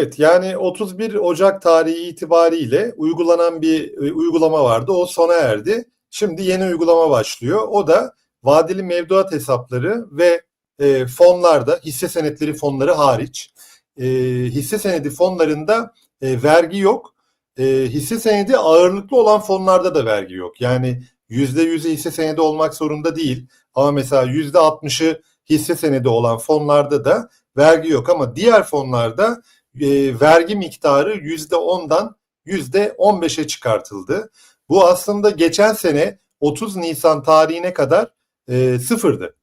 Evet yani 31 Ocak tarihi itibariyle uygulanan bir e, uygulama vardı. O sona erdi. Şimdi yeni uygulama başlıyor. O da vadeli mevduat hesapları ve e, fonlarda hisse senetleri fonları hariç e, hisse senedi fonlarında e, vergi yok. E, hisse senedi ağırlıklı olan fonlarda da vergi yok. Yani %100'ü hisse senedi olmak zorunda değil. Ama mesela %60'ı hisse senedi olan fonlarda da vergi yok. Ama diğer fonlarda e, vergi miktarı %10'dan %15'e çıkartıldı. Bu aslında geçen sene 30 Nisan tarihine kadar e, sıfırdı.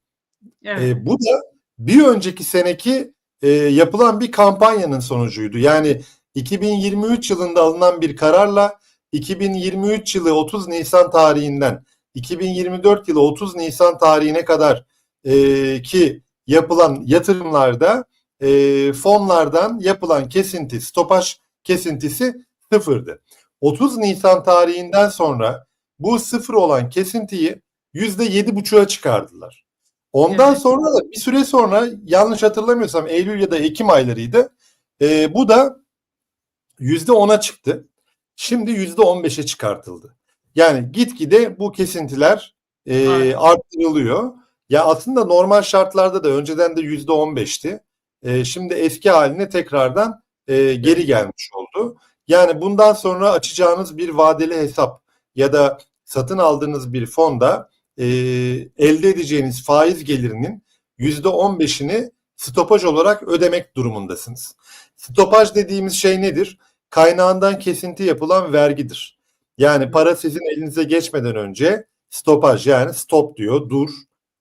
Evet. E, bu da bir önceki seneki e, yapılan bir kampanyanın sonucuydu. Yani 2023 yılında alınan bir kararla 2023 yılı 30 Nisan tarihinden 2024 yılı 30 Nisan tarihine kadar e, ki yapılan yatırımlarda e, fonlardan yapılan kesinti, stopaj kesintisi sıfırdı. 30 Nisan tarihinden sonra bu sıfır olan kesintiyi yüzde yedi buçuğa çıkardılar. Ondan Evet. sonra da bir süre sonra yanlış hatırlamıyorsam Eylül ya da Ekim aylarıydı. E, bu da yüzde ona çıktı. Şimdi yüzde on beşe çıkartıldı. Yani gitgide bu kesintiler e, arttırılıyor. Ya aslında normal şartlarda da önceden de yüzde on beşti. E, şimdi eski haline tekrardan e, geri gelmiş oldu. Yani bundan sonra açacağınız bir vadeli hesap ya da satın aldığınız bir fonda e, elde edeceğiniz faiz gelirinin yüzde on beşini stopaj olarak ödemek durumundasınız. Stopaj dediğimiz şey nedir? Kaynağından kesinti yapılan vergidir. Yani para sizin elinize geçmeden önce stopaj yani stop diyor, dur,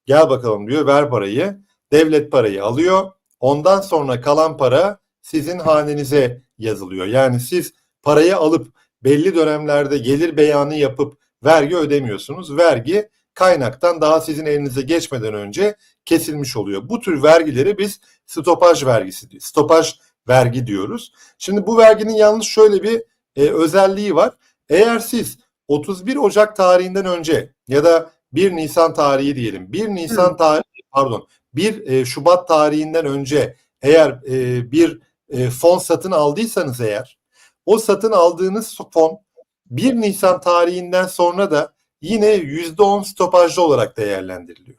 gel bakalım diyor, ver parayı. Devlet parayı alıyor. Ondan sonra kalan para sizin hanenize yazılıyor. Yani siz parayı alıp belli dönemlerde gelir beyanı yapıp vergi ödemiyorsunuz. Vergi kaynaktan daha sizin elinize geçmeden önce kesilmiş oluyor. Bu tür vergileri biz stopaj vergisi, stopaj vergi diyoruz. Şimdi bu verginin yalnız şöyle bir e, özelliği var. Eğer siz 31 Ocak tarihinden önce ya da 1 Nisan tarihi diyelim. 1 Nisan tarihi pardon 1 e, Şubat tarihinden önce eğer e, bir e, fon satın aldıysanız eğer o satın aldığınız fon 1 Nisan tarihinden sonra da yine %10 stopajlı olarak değerlendiriliyor.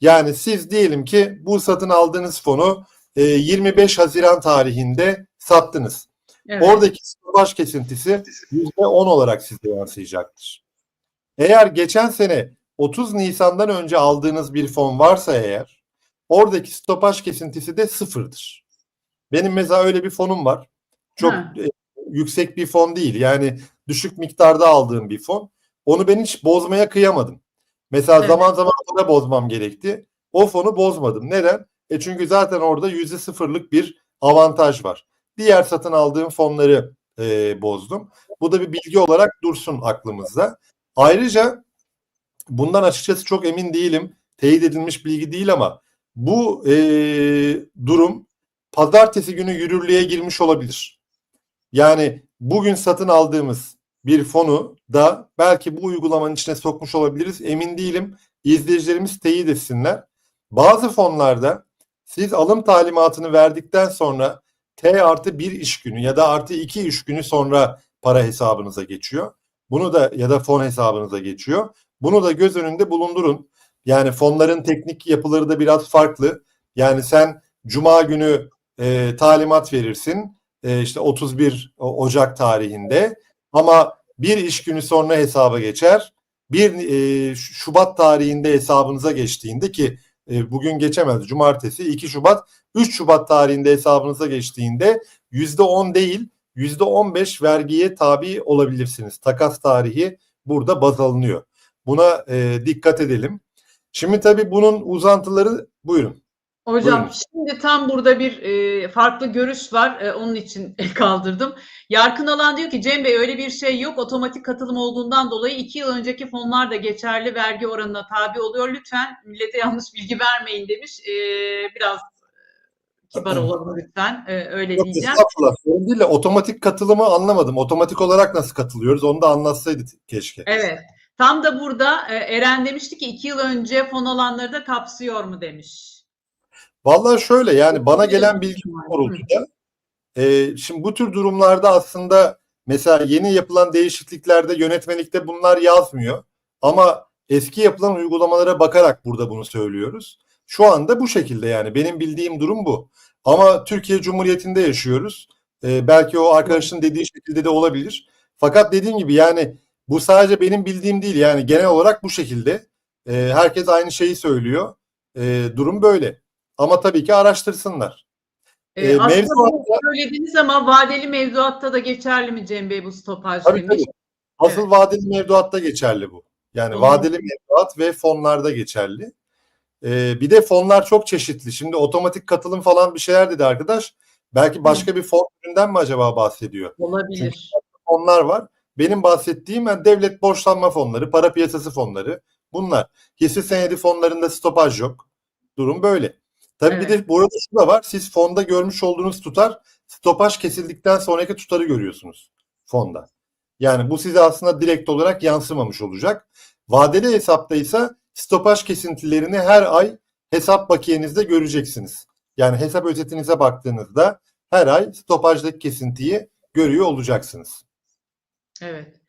Yani siz diyelim ki bu satın aldığınız fonu e, 25 Haziran tarihinde sattınız. evet. Oradaki stopaj kesintisi %10 olarak size yansıyacaktır. Eğer geçen sene 30 Nisan'dan önce aldığınız bir fon varsa eğer oradaki stopaj kesintisi de sıfırdır. Benim mesela öyle bir fonum var. Çok Ha. e, yüksek bir fon değil. Yani düşük miktarda aldığım bir fon. Onu ben hiç bozmaya kıyamadım. Mesela Evet. zaman zaman da bozmam gerekti. O fonu bozmadım. Neden? E çünkü zaten orada yüzde sıfırlık bir avantaj var. Diğer satın aldığım fonları e, bozdum. Bu da bir bilgi olarak dursun aklımızda. Ayrıca bundan açıkçası çok emin değilim. Teyit edilmiş bilgi değil ama bu e, durum pazartesi günü yürürlüğe girmiş olabilir. Yani bugün satın aldığımız bir fonu da belki bu uygulamanın içine sokmuş olabiliriz. Emin değilim. İzleyicilerimiz teyit etsinler. Bazı fonlarda siz alım talimatını verdikten sonra T artı bir iş günü ya da artı iki iş günü sonra para hesabınıza geçiyor. Bunu da ya da fon hesabınıza geçiyor. Bunu da göz önünde bulundurun. Yani fonların teknik yapıları da biraz farklı. Yani sen cuma günü e, talimat verirsin. E, işte 31 O- Ocak tarihinde ama bir iş günü sonra hesaba geçer. Bir e, Şubat tarihinde hesabınıza geçtiğinde ki e, bugün geçemez cumartesi 2 Şubat 3 Şubat tarihinde hesabınıza geçtiğinde %10 değil %15 vergiye tabi olabilirsiniz. Takas tarihi burada baz alınıyor. Buna e, dikkat edelim. Şimdi tabii bunun uzantıları buyurun. Hocam Buyurun. şimdi tam burada bir e, farklı görüş var. E, onun için kaldırdım. Yarkın Alan diyor ki Cem Bey öyle bir şey yok. Otomatik katılım olduğundan dolayı iki yıl önceki fonlar da geçerli vergi oranına tabi oluyor. Lütfen millete yanlış bilgi vermeyin demiş. E, biraz e, kibar olalım lütfen. E, öyle Yok diyeceğim. estağfurullah. Sorun değil de otomatik katılımı anlamadım. Otomatik olarak nasıl katılıyoruz onu da anlatsaydı keşke. Evet. Tam da burada e, Eren demişti ki iki yıl önce fon alanları da kapsıyor mu demiş. Vallahi şöyle yani bana gelen bilgi doğrultuda E, şimdi bu tür durumlarda aslında mesela yeni yapılan değişikliklerde yönetmelikte bunlar yazmıyor. Ama eski yapılan uygulamalara bakarak burada bunu söylüyoruz. Şu anda bu şekilde yani benim bildiğim durum bu. Ama Türkiye Cumhuriyeti'nde yaşıyoruz. E, belki o arkadaşın dediği şekilde de olabilir. Fakat dediğim gibi yani bu sadece benim bildiğim değil yani genel olarak bu şekilde. E, herkes aynı şeyi söylüyor. E, durum böyle. Ama tabii ki araştırsınlar. Ee, E, aslında mevzuatta- bu söylediniz ama vadeli mevduatta da geçerli mi Cem Bey bu stopaj Tabii tabii. Asıl Evet. vadeli mevduatta geçerli bu. Yani Hı hı. vadeli mevduat ve fonlarda geçerli. Ee, bir de fonlar çok çeşitli. Şimdi otomatik katılım falan bir şeyler dedi arkadaş. Belki başka bir fon türünden mi acaba bahsediyor? Olabilir. Fonlar var. Benim bahsettiğim yani devlet borçlanma fonları, para piyasası fonları. Bunlar. Hisse senedi fonlarında stopaj yok. Durum böyle. Tabii bir de burada şu da var. Siz fonda görmüş olduğunuz tutar stopaj kesildikten sonraki tutarı görüyorsunuz fonda. Yani bu size aslında direkt olarak yansımamış olacak. Vadeli hesapta ise stopaj kesintilerini her ay hesap bakiyenizde göreceksiniz. Yani hesap özetinize baktığınızda her ay stopajdaki kesintiyi görüyor olacaksınız. Evet.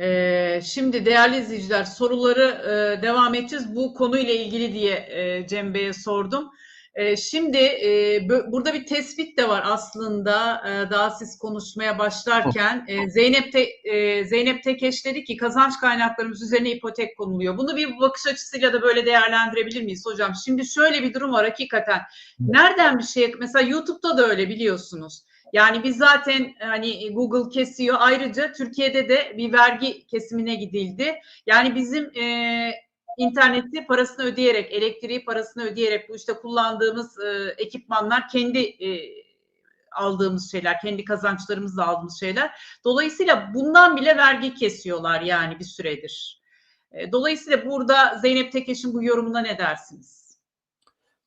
Ee, şimdi değerli izleyiciler soruları e, devam edeceğiz. Bu konuyla ilgili diye e, Cem Bey'e sordum. E, şimdi e, burada bir tespit de var aslında e, daha siz konuşmaya başlarken. E, Zeynep Te, e, Zeynep Tekeş dedi ki kazanç kaynaklarımız üzerine ipotek konuluyor. Bunu bir bakış açısıyla da böyle değerlendirebilir miyiz hocam? Şimdi şöyle bir durum var hakikaten. Nereden bir şey mesela YouTube'da da öyle biliyorsunuz. Yani biz zaten hani Google kesiyor. Ayrıca Türkiye'de de bir vergi kesimine gidildi. Yani bizim e, interneti parasını ödeyerek, elektriği parasını ödeyerek bu işte kullandığımız e, ekipmanlar kendi e, aldığımız şeyler, kendi kazançlarımızla aldığımız şeyler. Dolayısıyla bundan bile vergi kesiyorlar yani bir süredir. E, dolayısıyla burada Zeynep Tekeş'in bu yorumuna ne dersiniz?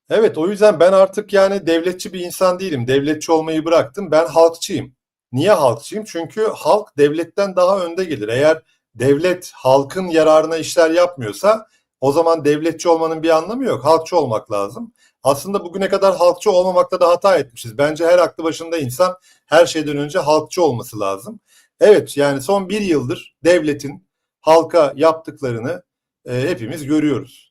Evet o yüzden ben artık yani devletçi bir insan değilim. Devletçi olmayı bıraktım. Ben halkçıyım. Niye halkçıyım? Çünkü halk devletten daha önde gelir. Eğer devlet halkın yararına işler yapmıyorsa o zaman devletçi olmanın bir anlamı yok. Halkçı olmak lazım. Aslında bugüne kadar halkçı olmamakta da hata etmişiz. Bence her aklı başında insan her şeyden önce halkçı olması lazım. Evet yani son bir yıldır devletin halka yaptıklarını e, hepimiz görüyoruz.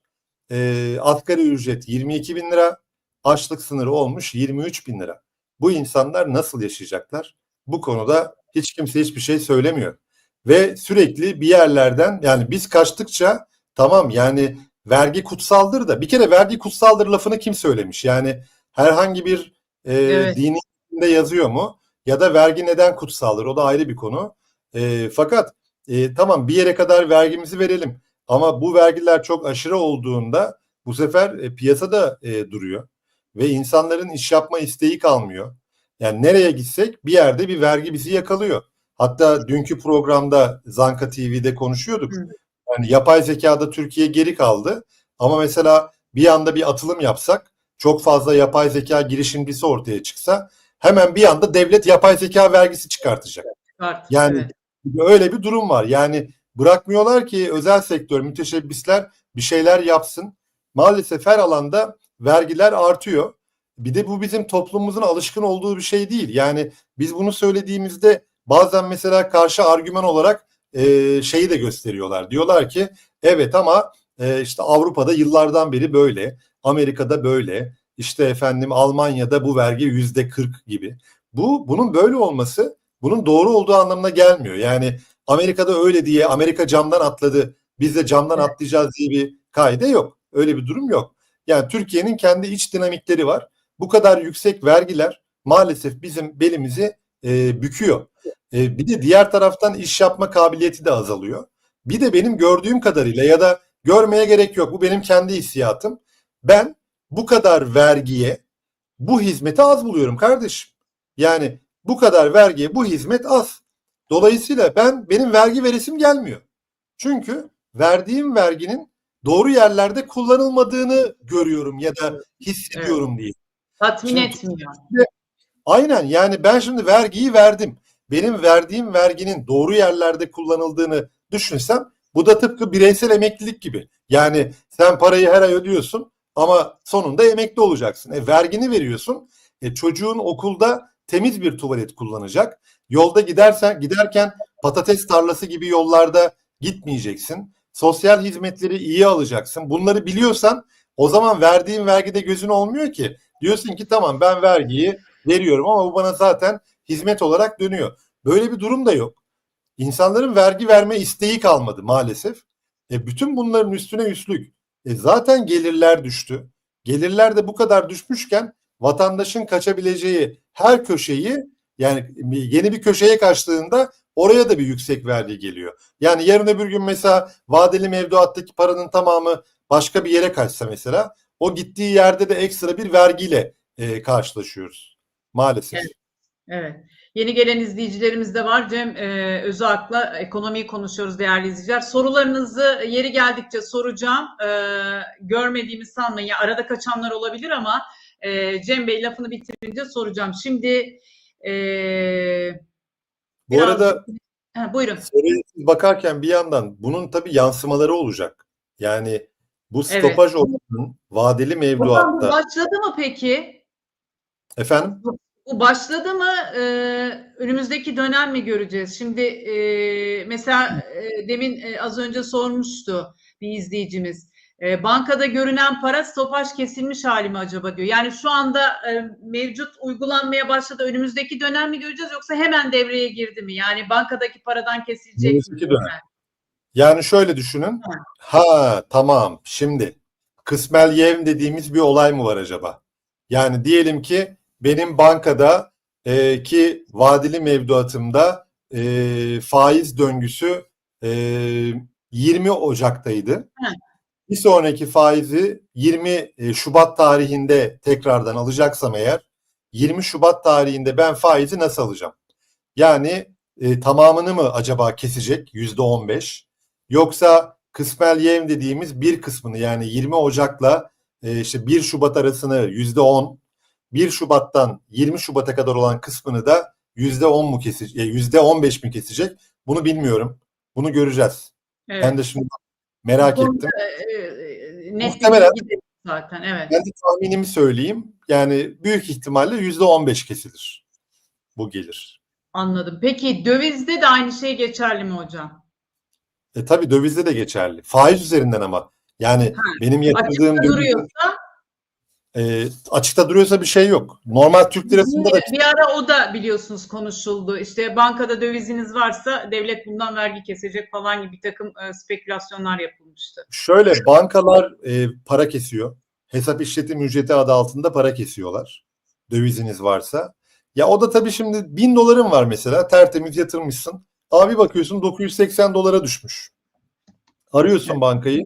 E, asgari ücret 22 bin lira, açlık sınırı olmuş 23 bin lira. Bu insanlar nasıl yaşayacaklar? Bu konuda hiç kimse hiçbir şey söylemiyor. Ve sürekli bir yerlerden yani biz kaçtıkça tamam yani vergi kutsaldır da bir kere vergi kutsaldır lafını kim söylemiş? Yani herhangi bir e, Evet. dini de yazıyor mu? Ya da vergi neden kutsaldır? O da ayrı bir konu. E, fakat e, tamam bir yere kadar vergimizi verelim. Ama bu vergiler çok aşırı olduğunda bu sefer e, piyasada e, duruyor ve insanların iş yapma isteği kalmıyor. Yani nereye gitsek bir yerde bir vergi bizi yakalıyor. Hatta dünkü programda Zanka TV'de konuşuyorduk. Hı. Yani yapay zekada Türkiye geri kaldı. Ama mesela bir anda bir atılım yapsak, çok fazla yapay zeka girişimcisi ortaya çıksa hemen bir anda devlet yapay zeka vergisi çıkartacak. Artık, Yani evet. öyle bir durum var. Yani bırakmıyorlar ki özel sektör, müteşebbisler bir şeyler yapsın. Maalesef her alanda vergiler artıyor. Bir de bu bizim toplumumuzun alışkın olduğu bir şey değil. Yani biz bunu söylediğimizde bazen mesela karşı argüman olarak e, şeyi de gösteriyorlar. Diyorlar ki evet ama e, işte Avrupa'da yıllardan beri böyle, Amerika'da böyle, işte efendim Almanya'da bu vergi yüzde 40 gibi. Bu bunun böyle olması bunun doğru olduğu anlamına gelmiyor. Yani Amerika'da öyle diye Amerika camdan atladı. Biz de camdan Evet. atlayacağız diye bir kaide yok. Öyle bir durum yok. Yani Türkiye'nin kendi iç dinamikleri var. Bu kadar yüksek vergiler maalesef bizim belimizi e, büküyor. E, bir de diğer taraftan iş yapma kabiliyeti de azalıyor. Bir de benim gördüğüm kadarıyla ya da görmeye gerek yok. Bu benim kendi hissiyatım. Ben bu kadar vergiye bu hizmeti az buluyorum kardeşim. Yani bu kadar vergiye bu hizmet az. Dolayısıyla ben benim vergi veresim gelmiyor. Çünkü verdiğim verginin doğru yerlerde kullanılmadığını görüyorum ya da hissediyorum diye. Tatmin Şimdi- etmiyor. Aynen yani ben şimdi vergiyi verdim. Benim verdiğim verginin doğru yerlerde kullanıldığını düşünsem bu da tıpkı bireysel emeklilik gibi. Yani sen parayı her ay ödüyorsun ama sonunda emekli olacaksın. E, vergini veriyorsun. E, çocuğun okulda temiz bir tuvalet kullanacak. Yolda gidersen giderken patates tarlası gibi yollarda gitmeyeceksin. Sosyal hizmetleri iyi alacaksın. Bunları biliyorsan o zaman verdiğin vergide gözün olmuyor ki. Diyorsun ki tamam ben vergiyi veriyorum ama bu bana zaten hizmet olarak dönüyor. Böyle bir durum da yok. İnsanların vergi verme isteği kalmadı maalesef. E bütün bunların üstüne üstlük. E zaten gelirler düştü. Gelirler de bu kadar düşmüşken vatandaşın kaçabileceği her köşeyi yani yeni bir köşeye kaçtığında oraya da bir yüksek vergi geliyor. Yani yarın öbür gün mesela vadeli mevduattaki paranın tamamı başka bir yere kaçsa mesela o gittiği yerde de ekstra bir vergiyle e, karşılaşıyoruz. Maalesef. Evet. Evet. Yeni gelen izleyicilerimiz de var. Cem e, Özak'la ekonomiyi konuşuyoruz değerli izleyiciler. Sorularınızı yeri geldikçe soracağım. E, görmediğimi sanmayın. Arada kaçanlar olabilir ama e, Cem Bey lafını bitirince soracağım. Şimdi e, Bu arada Ha, buyurun. bakarken bir yandan bunun tabii yansımaları olacak. Yani bu Evet. stopaj oranının vadeli Hocam bu mevduatta başladı mı peki? efendim Bu başladı mı? Ee, önümüzdeki dönem mi göreceğiz? Şimdi e, mesela e, demin e, az önce sormuştu bir izleyicimiz. E, bankada görünen para stopaj kesilmiş hali mi acaba diyor. Yani şu anda e, mevcut uygulanmaya başladı. Önümüzdeki dönem mi göreceğiz yoksa hemen devreye girdi mi? Yani bankadaki paradan kesilecek mi? Önümüzdeki dönem. Yani şöyle düşünün. Ha tamam şimdi kısmel yevm dediğimiz bir olay mı var acaba? Yani diyelim ki benim bankada e, ki vadeli mevduatımda e, faiz döngüsü e, 20 Ocak'taydı. Hı. Bir sonraki faizi 20 Şubat tarihinde tekrardan alacaksam eğer 20 Şubat tarihinde ben faizi nasıl alacağım? Yani e, tamamını mı acaba kesecek yüzde 15? Yoksa kısmel yevm dediğimiz bir kısmını yani 20 Ocak'la e, işte 1 Şubat arasını yüzde 10, 1 Şubat'tan 20 Şubat'a kadar olan kısmını da yüzde 10 mu kesecek, yüzde 15 mi kesecek? Bunu bilmiyorum. Bunu göreceğiz. Evet. Ben de şimdi merak Bu konuda, ettim. e, e, net Muhtemelen- zaten. Evet. Ben de tahminimi söyleyeyim. Yani büyük ihtimalle yüzde 15 kesilir. Bu gelir. Anladım. Peki dövizde de aynı şey geçerli mi hocam? E tabii dövizde de geçerli. Faiz üzerinden ama. Yani Ha, benim yatırdığım Açıkta döviz- duruyorsa e, açıkta duruyorsa bir şey yok. Normal Türk lirasında da Bir ara o da biliyorsunuz konuşuldu. İşte bankada döviziniz varsa devlet bundan vergi kesecek falan gibi bir takım e, spekülasyonlar yapılmıştı. şöyle bankalar e, para kesiyor. Hesap işletim ücreti adı altında para kesiyorlar. Döviziniz varsa. Ya o da tabii şimdi bin doların var mesela tertemiz yatırmışsın. Abi bakıyorsun 980 dolara düşmüş. Arıyorsun bankayı.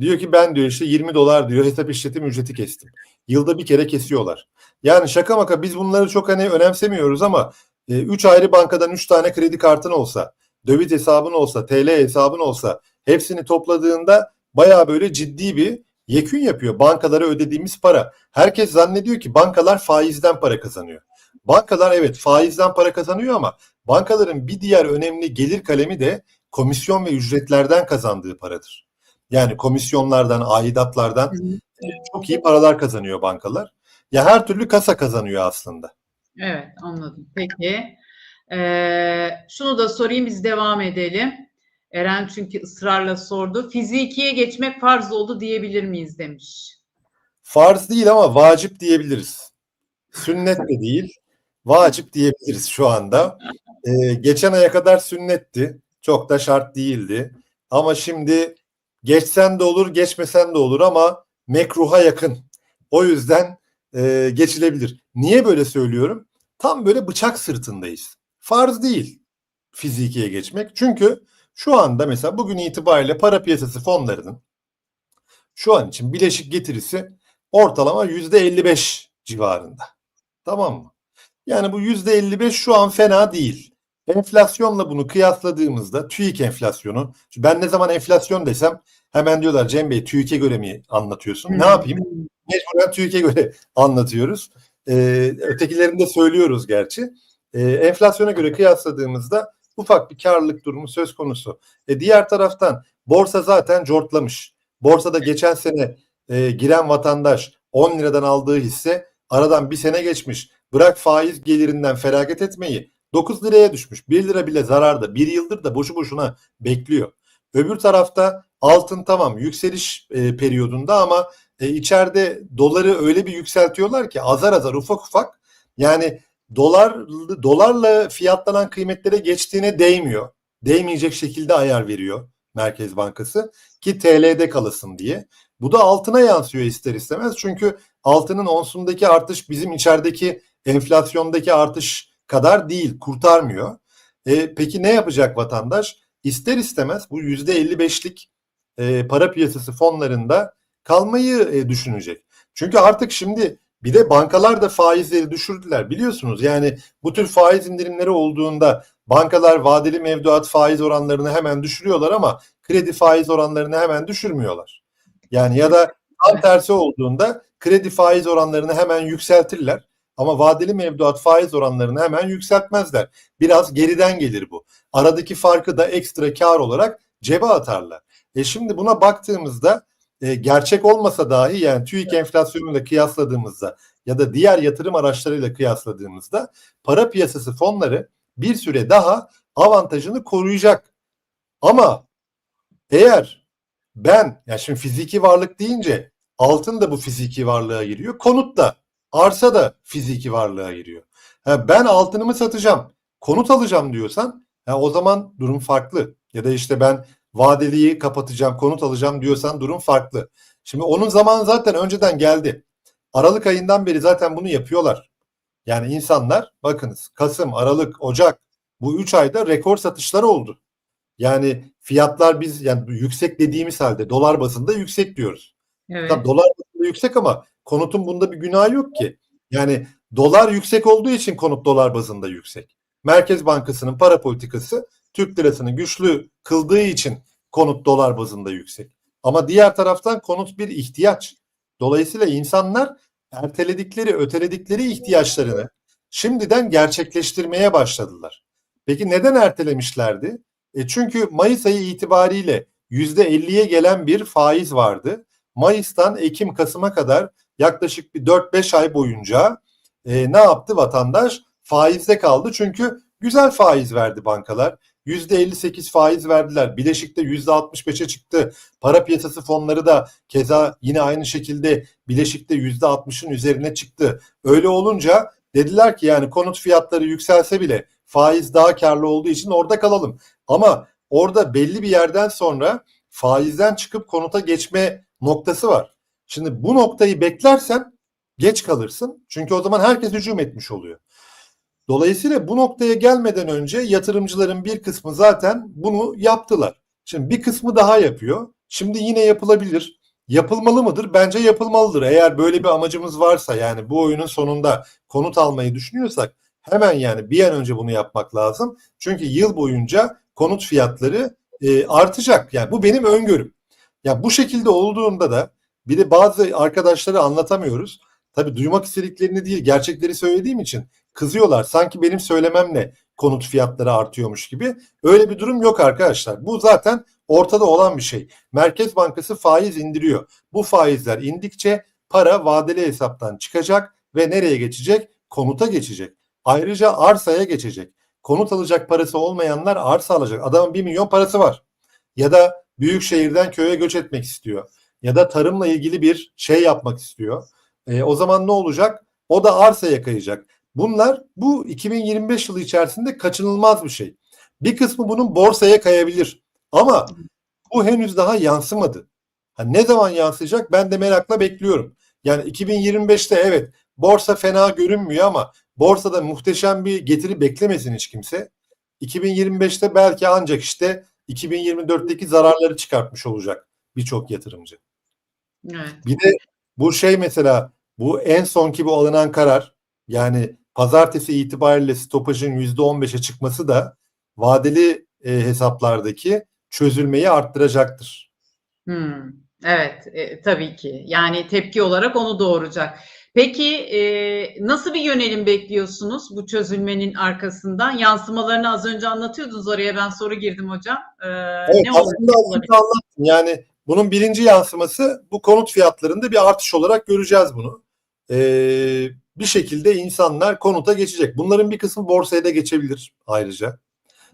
Diyor ki ben diyor işte 20 dolar diyor hesap işletim ücreti kestim. Yılda bir kere kesiyorlar. Yani şaka maka biz bunları çok hani önemsemiyoruz ama 3 ayrı bankadan 3 tane kredi kartın olsa, döviz hesabın olsa, TL hesabın olsa hepsini topladığında baya böyle ciddi bir yekün yapıyor. Bankalara ödediğimiz para. Herkes zannediyor ki bankalar faizden para kazanıyor. Bankalar evet faizden para kazanıyor ama bankaların bir diğer önemli gelir kalemi de komisyon ve ücretlerden kazandığı paradır. Yani komisyonlardan, aidatlardan çok iyi paralar kazanıyor bankalar. Ya her türlü kasa kazanıyor aslında. Evet anladım. Peki. Ee, şunu da sorayım biz devam edelim. Eren çünkü ısrarla sordu. Fizikiye geçmek farz oldu diyebilir miyiz demiş. Farz değil ama vacip diyebiliriz. Sünnet de değil, vacip diyebiliriz şu anda. Ee, geçen aya kadar sünnetti. Çok da şart değildi. Ama şimdi geçsen de olur, geçmesen de olur ama mekruha yakın. O yüzden e, geçilebilir. Niye böyle söylüyorum? Tam böyle bıçak sırtındayız. Farz değil fizikiye geçmek. Çünkü şu anda mesela bugün itibariyle para piyasası fonlarının şu an için bileşik getirisi ortalama yüzde 55 civarında. Tamam mı? Yani bu yüzde 55 şu an fena değil. Enflasyonla bunu kıyasladığımızda TÜİK enflasyonu. Ben ne zaman enflasyon desem hemen diyorlar Cem Bey TÜİK'e göre mi anlatıyorsun? Ne yapayım? Mecburen TÜİK'e göre anlatıyoruz. Ee, ötekilerini de söylüyoruz gerçi. Ee, enflasyona göre kıyasladığımızda ufak bir karlılık durumu söz konusu. E, diğer taraftan borsa zaten cortlamış. Borsada geçen sene e, giren vatandaş 10 liradan aldığı hisse aradan bir sene geçmiş. bırak faiz gelirinden feragat etmeyi 9 liraya düşmüş. 1 lira bile zararda. Bir yıldır da boşu boşuna bekliyor. Öbür tarafta altın tamam yükseliş e, periyodunda ama e, içeride doları öyle bir yükseltiyorlar ki azar azar ufak ufak yani dolar dolarla fiyatlanan kıymetlere geçtiğine değmiyor. Değmeyecek şekilde ayar veriyor Merkez Bankası ki TL'de kalasın diye. Bu da altına yansıyor ister istemez. Çünkü altının onsundaki artış bizim içerideki enflasyondaki artış kadar değil, kurtarmıyor. E, peki ne yapacak vatandaş? İster istemez bu %55'lik e, para piyasası fonlarında kalmayı e, düşünecek. Çünkü artık şimdi bir de bankalar da faizleri düşürdüler biliyorsunuz. Yani bu tür faiz indirimleri olduğunda bankalar vadeli mevduat faiz oranlarını hemen düşürüyorlar ama kredi faiz oranlarını hemen düşürmüyorlar. Yani ya da tam tersi olduğunda kredi faiz oranlarını hemen yükseltirler ama vadeli mevduat faiz oranlarını hemen yükseltmezler. Biraz geriden gelir bu. Aradaki farkı da ekstra kar olarak cebe atarlar. E şimdi buna baktığımızda e, gerçek olmasa dahi yani TÜİK enflasyonuyla kıyasladığımızda ya da diğer yatırım araçlarıyla kıyasladığımızda para piyasası fonları bir süre daha avantajını koruyacak. Ama eğer ben ya şimdi fiziki varlık deyince altın da bu fiziki varlığa giriyor. Konut da arsa da fiziki varlığa giriyor. Ha, ben altınımı satacağım, konut alacağım diyorsan ha, o zaman durum farklı. Ya da işte ben vadeliyi kapatacağım, konut alacağım diyorsan durum farklı. Şimdi onun zaman zaten önceden geldi. Aralık ayından beri zaten bunu yapıyorlar. Yani insanlar bakınız Kasım, Aralık, Ocak bu 3 ayda rekor satışlar oldu. Yani fiyatlar biz yani yüksek dediğimiz halde dolar bazında yüksek diyoruz. Evet. Tabii dolar bazında yüksek ama konutun bunda bir günahı yok ki. Yani dolar yüksek olduğu için konut dolar bazında yüksek. Merkez Bankası'nın para politikası Türk lirasını güçlü kıldığı için konut dolar bazında yüksek. Ama diğer taraftan konut bir ihtiyaç. Dolayısıyla insanlar erteledikleri, öteledikleri ihtiyaçlarını şimdiden gerçekleştirmeye başladılar. Peki neden ertelemişlerdi? E çünkü Mayıs ayı itibariyle %50'ye gelen bir faiz vardı. Mayıs'tan Ekim, Kasım'a kadar yaklaşık bir 4-5 ay boyunca e, ne yaptı vatandaş? Faizde kaldı çünkü güzel faiz verdi bankalar. %58 faiz verdiler. Bileşik'te %65'e çıktı. Para piyasası fonları da keza yine aynı şekilde Bileşik'te %60'ın üzerine çıktı. Öyle olunca dediler ki yani konut fiyatları yükselse bile faiz daha karlı olduğu için orada kalalım. Ama orada belli bir yerden sonra faizden çıkıp konuta geçme noktası var. Şimdi bu noktayı beklersen geç kalırsın. Çünkü o zaman herkes hücum etmiş oluyor. Dolayısıyla bu noktaya gelmeden önce yatırımcıların bir kısmı zaten bunu yaptılar. Şimdi bir kısmı daha yapıyor. Şimdi yine yapılabilir. Yapılmalı mıdır? Bence yapılmalıdır. Eğer böyle bir amacımız varsa yani bu oyunun sonunda konut almayı düşünüyorsak hemen yani bir an önce bunu yapmak lazım. Çünkü yıl boyunca konut fiyatları e, artacak. Yani bu benim öngörüm. Ya bu şekilde olduğunda da bir de bazı arkadaşları anlatamıyoruz. Tabii duymak istediklerini değil gerçekleri söylediğim için kızıyorlar. Sanki benim söylememle konut fiyatları artıyormuş gibi. Öyle bir durum yok arkadaşlar. Bu zaten ortada olan bir şey. Merkez Bankası faiz indiriyor. Bu faizler indikçe para vadeli hesaptan çıkacak ve nereye geçecek? Konuta geçecek. Ayrıca arsaya geçecek. Konut alacak parası olmayanlar arsa alacak. Adamın 1 milyon parası var. Ya da büyük şehirden köye göç etmek istiyor. Ya da tarımla ilgili bir şey yapmak istiyor. E, o zaman ne olacak? O da arsaya kayacak. Bunlar bu 2025 yılı içerisinde kaçınılmaz bir şey. Bir kısmı bunun borsaya kayabilir. Ama bu henüz daha yansımadı. Ha, ne zaman yansıyacak ben de merakla bekliyorum. Yani 2025'te evet borsa fena görünmüyor ama borsada muhteşem bir getiri beklemesin hiç kimse. 2025'te belki ancak işte 2024'teki zararları çıkartmış olacak birçok yatırımcı. Evet. Bir de bu şey mesela bu en sonki bu alınan karar yani pazartesi itibariyle stopajın %15'e çıkması da vadeli e, hesaplardaki çözülmeyi arttıracaktır. Hmm, evet, e, tabii ki. Yani tepki olarak onu doğuracak. Peki e, nasıl bir yönelim bekliyorsunuz bu çözülmenin arkasından? Yansımalarını az önce anlatıyordunuz oraya ben soru girdim hocam. E, Evet, ne aslında önce anlattım. Yani bunun birinci yansıması bu konut fiyatlarında bir artış olarak göreceğiz bunu. Ee, bir şekilde insanlar konuta geçecek. Bunların bir kısmı borsaya da geçebilir ayrıca.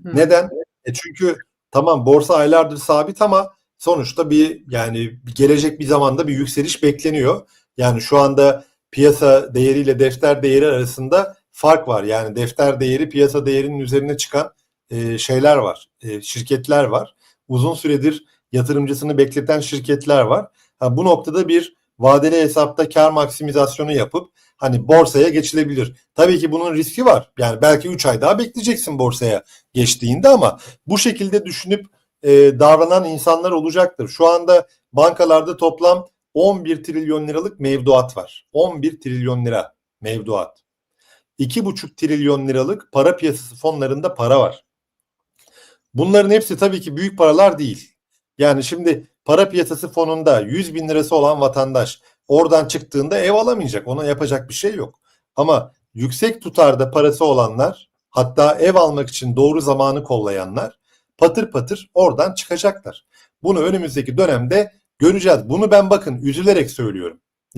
Hı. Neden? E çünkü tamam borsa aylardır sabit ama sonuçta bir yani gelecek bir zamanda bir yükseliş bekleniyor. Yani şu anda piyasa değeriyle defter değeri arasında fark var. Yani defter değeri piyasa değerinin üzerine çıkan e, şeyler var, e, şirketler var. Uzun süredir yatırımcısını bekleten şirketler var. Ha, bu noktada bir vadeli hesapta kar maksimizasyonu yapıp hani borsaya geçilebilir. Tabii ki bunun riski var. Yani belki 3 ay daha bekleyeceksin borsaya geçtiğinde ama bu şekilde düşünüp e, davranan insanlar olacaktır. Şu anda bankalarda toplam 11 trilyon liralık mevduat var. 11 trilyon lira mevduat. 2,5 trilyon liralık para piyasası fonlarında para var. Bunların hepsi tabii ki büyük paralar değil. Yani şimdi para piyasası fonunda 100 bin lirası olan vatandaş oradan çıktığında ev alamayacak. Ona yapacak bir şey yok. Ama yüksek tutarda parası olanlar hatta ev almak için doğru zamanı kollayanlar patır patır oradan çıkacaklar. Bunu önümüzdeki dönemde göreceğiz. Bunu ben bakın üzülerek söylüyorum.